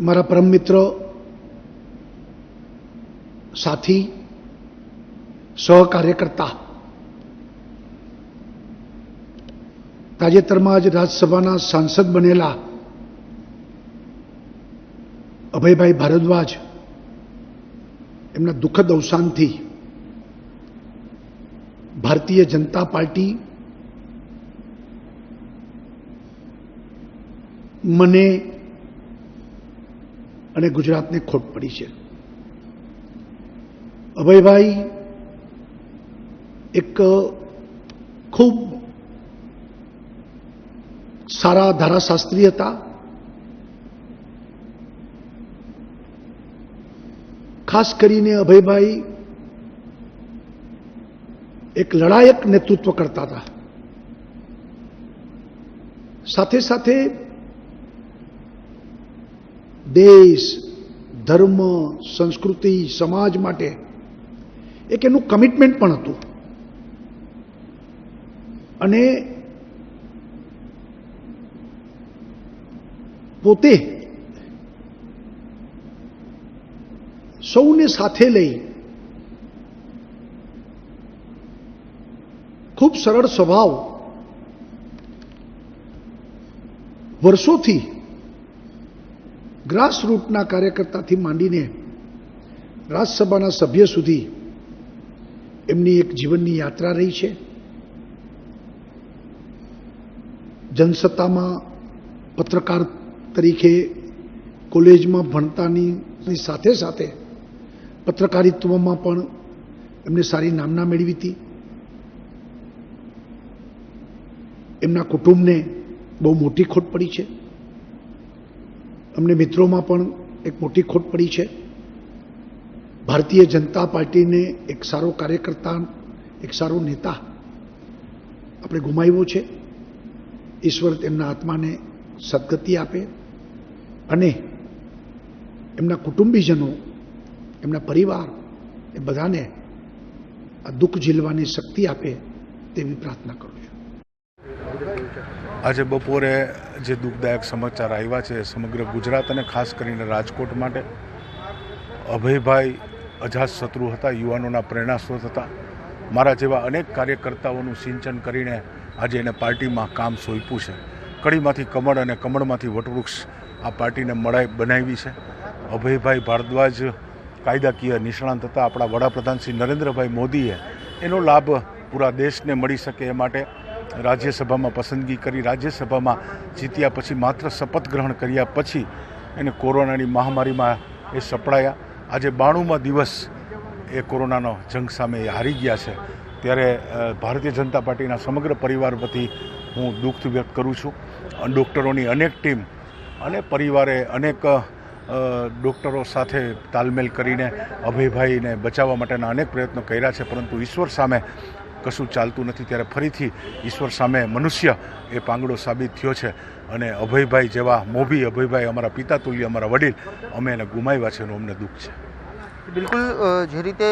મારા પરમ મિત્રો, સાથી, સહકાર્યકર્તા. તાજેતરમાં જ રાજ્યસભાના સાંસદ બનેલા અભયભાઈ ભારદ્વાજ એમના દુઃખદ અવસાનથી ભારતીય જનતા પાર્ટી મને અને ગુજરાતને ખોટ પડી છે. અભયભાઈ, એક, ખૂબ સારા ધારાશાસ્ત્રી હતા. ખાસ કરીને અભયભાઈ એક લડાયક નેતૃત્વ કરતા હતા. સાથે સાથે દેશ, ધર્મ, સંસ્કૃતિ, સમાજ માટે એક એનું કમિટમેન્ટ પણ હતું. અને પોતે સૌને સાથે લઈ ખૂબ સરળ સ્વભાવ વર્ષોથી ગ્રાસરૂટના કાર્યકર્તાથી માંડીને રાજ્યસભાના સભ્ય સુધી એમની એક જીવનની યાત્રા રહી છે. જનસત્તામાં પત્રકાર તરીકે કોલેજમાં ભણતાની સાથે સાથે પત્રકારિત્વમાં પણ એમને સારી નામના મેળવી હતી. એમના કુટુંબને બહુ મોટી ખોટ પડી છે. અમને મિત્રોમાં પણ એક મોટી ખોટ પડી છે. ભારતીય જનતા પાર્ટીને એક સારો કાર્યકર્તા, એક સારો નેતા આપણે ગુમાવ્યો છે. ઈશ્વર તેમના આત્માને સદગતિ આપે અને એમના કુટુંબીજનો, એમના પરિવાર, એ બધાને આ દુઃખ ઝીલવાની શક્તિ આપે તેવી પ્રાર્થના કરું આજે બપોરે જે દુઃખદાયક સમાચાર આવ્યા છે સમગ્ર ગુજરાત અને ખાસ કરીને રાજકોટ માટે અભયભાઈ અજાત શત્રુ હતા, યુવાનોના પ્રેરણાસ્ત્રોત હતા. મારા જેવા અનેક કાર્યકર્તાઓનું સિંચન કરીને આજે એને પાર્ટીમાં કામ સોંપ્યું છે. કડીમાંથી કમળ અને કમળમાંથી વટવૃક્ષ આ પાર્ટીને મળાઈ બનાવી છે. અભયભાઈ ભારદ્વાજ કાયદાકીય નિષ્ણાંત હતા. આપણા વડાપ્રધાન શ્રી નરેન્દ્રભાઈ મોદીએ એનો લાભ પૂરા દેશને મળી શકે એ માટે રાજ્યસભામાં પસંદગી કરી રાજ્યસભામાં જીત્યા પછી માત્ર શપથ ગ્રહણ કર્યા પછી એને કોરોનાની મહામારીમાં એ સપડાયા. આજે બાણુંમાં દિવસ એ કોરોનાનો જંગ સામે એ હારી ગયા છે. ત્યારે ભારતીય જનતા પાર્ટીના સમગ્ર પરિવાર વતી હું દુઃખ વ્યક્ત કરું છું. ડૉક્ટરોની અનેક ટીમ અને પરિવારે અનેક ડૉક્ટરો સાથે તાલમેલ કરીને અભયભાઈને બચાવવા માટેના અનેક પ્રયત્નો કર્યા છે. પરંતુ ઈશ્વર સામે કશું ચાલતું નથી ત્યારે ફરીથી ઈશ્વર સામે મનુષ્ય એ પાંગડો સાબિત થયો છે. અને અભયભાઈ જેવા મોભી અભયભાઈ અમારા પિતા તુલ્ય, અમારા વડીલ, અમે એને ગુમાવ્યા છે એનું અમને દુઃખ છે. બિલકુલ જે રીતે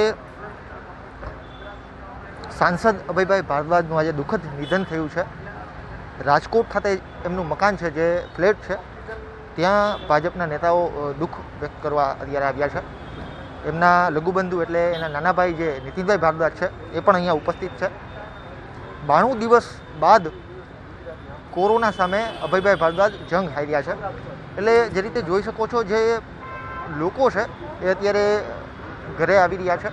સાંસદ અભયભાઈ ભારદ્વાજનું આજે દુઃખદ નિધન થયું છે. રાજકોટ ખાતે એમનું મકાન છે, જે ફ્લેટ છે, ત્યાં ભાજપના નેતાઓ દુઃખ વ્યક્ત કરવા અત્યારે આવ્યા છે. એમના લઘુબંધુ એટલે એના નાના ભાઈ જે નીતિનભાઈ ભારદ્વાજ છે, એ પણ અહીંયા ઉપસ્થિત છે. બાણું દિવસ બાદ કોરોના સામે અભયભાઈ ભારદ્વાજ જંગ હાર્યા છે. એટલે જે રીતે જોઈ શકો છો જે લોકો છે, એ અત્યારે ઘરે આવી રહ્યા છે.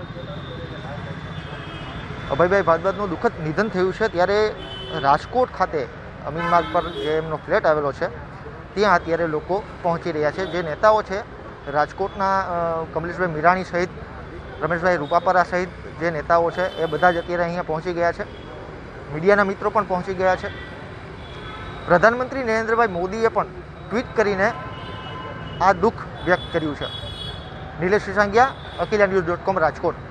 અભયભાઈ ભારદ્વાજનું દુઃખદ નિધન થયું છે. ત્યારે રાજકોટ ખાતે અમીન માર્ગ પર જે એમનો ફ્લેટ આવેલો છે, ત્યાં અત્યારે લોકો પહોંચી રહ્યા છે. જે નેતાઓ છે રાજકોટના કમલેશભાઈ મીરાણી સહિત, રમેશભાઈ રૂપાપરા સહિત જે નેતાઓ છે, એ બધા જ અત્યારે અહીંયા પહોંચી ગયા છે. મીડિયાના મિત્રો પણ પહોંચી ગયા છે. પ્રધાનમંત્રી નરેન્દ્રભાઈ મોદીએ પણ ટ્વીટ કરીને આ દુઃખ વ્યક્ત કર્યું છે. Nilesh Sisangiya Akila news dot com Rajkot.